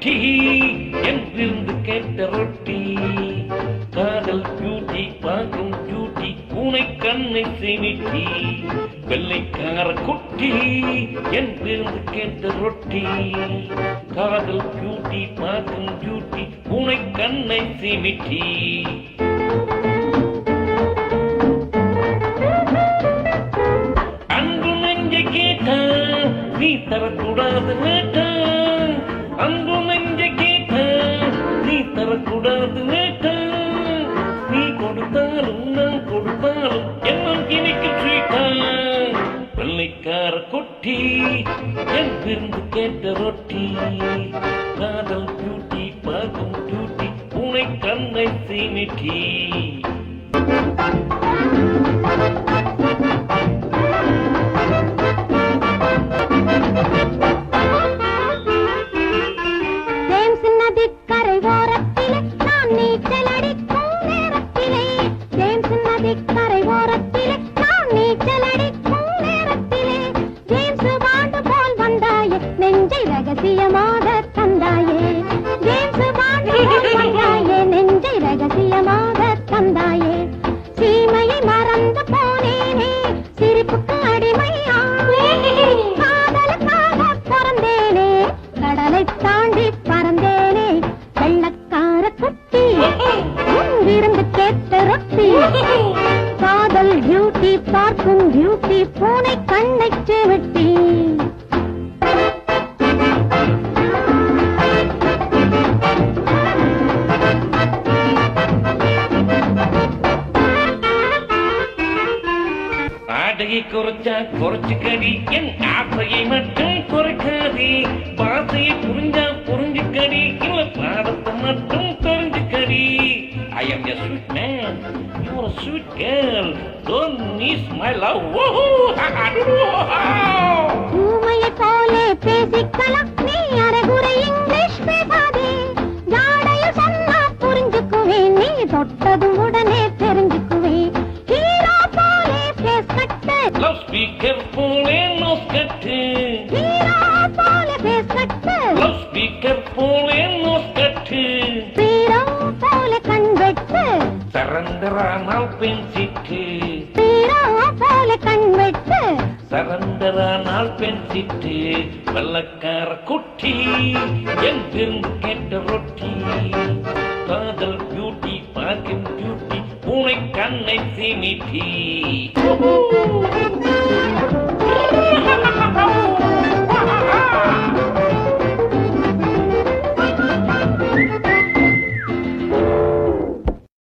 வெள்ளைக்கார குட்டி என்றிருந்து கேட்ட ரொட்டி? காதல் பியூட்டி பார்க்கும் பியூட்டி பூனை கண்ணை சிமிட்டி. வெள்ளைக்கார குட்டி என்றிருந்து கேட்ட ரொட்டி? காதல் பியூட்டி பார்க்கும் பியூட்டி பூனை கண்ணை சிமிட்டி. அன்பு நெஞ்சை கேட்டா நீ தரக்கூடாது கேட்டா அன்பு நெஞ்சை கேட்டா நீ தரக்கூடாது நேட்டா நீ கொடுத்தாலும் நான் கொடுத்தாலும் எல்லாம் இனிக்கு ஸ்வீட்டா வெள்ளைக்கார கொட்டி என் விருந்து கேட்ட ரொட்டி. காதல் பியூட்டி பார்க்கும் பியூட்டி உனை கண்ணை சீமிட்டி. you. ரகசியமாக தந்தாயே. ஜேம்ஸ் பாண்டு நெஞ்சை ரகசியமாக தந்தாயே. சீமையை மறந்து போனேனே. சிரிப்புக்கு அடிமையானே. காதலுக்காக பிறந்தேனே. கடலை தாண்டி பறந்தேனே. வெள்ளக்கார குட்டி இருந்து கேட்ட ரொட்டி. காதல் டியூட்டி பார்க்கும் டியூட்டி பூனை கண்ணை ஆடையை குறைச்சா குறைச்சுக்கடி என் ஆசையை மட்டும் குறைக்காதே. பாசையை புரிஞ்சா புரிஞ்சுக்கடி இல்ல பாதத்தை மட்டும் தெரிஞ்சுக்கடி ஐ am a sweet man you're a sweet girl. Don't miss my love. Woohoo! ஊமையை போலே பேசிக்கலாம் நீ சரந்தரானால் பெண் சிட்டு ஹீரோ போலே கண் வெட்டு. சரந்தரானால் பெண் சிட்டு வெள்ளக்கார குட்டி எங்கிருந்து கேட்ட ரொட்டி. காதல் பியூட்டி பார்க்கும் பியூட்டி பூனை கண்ணை சிமிட்டி.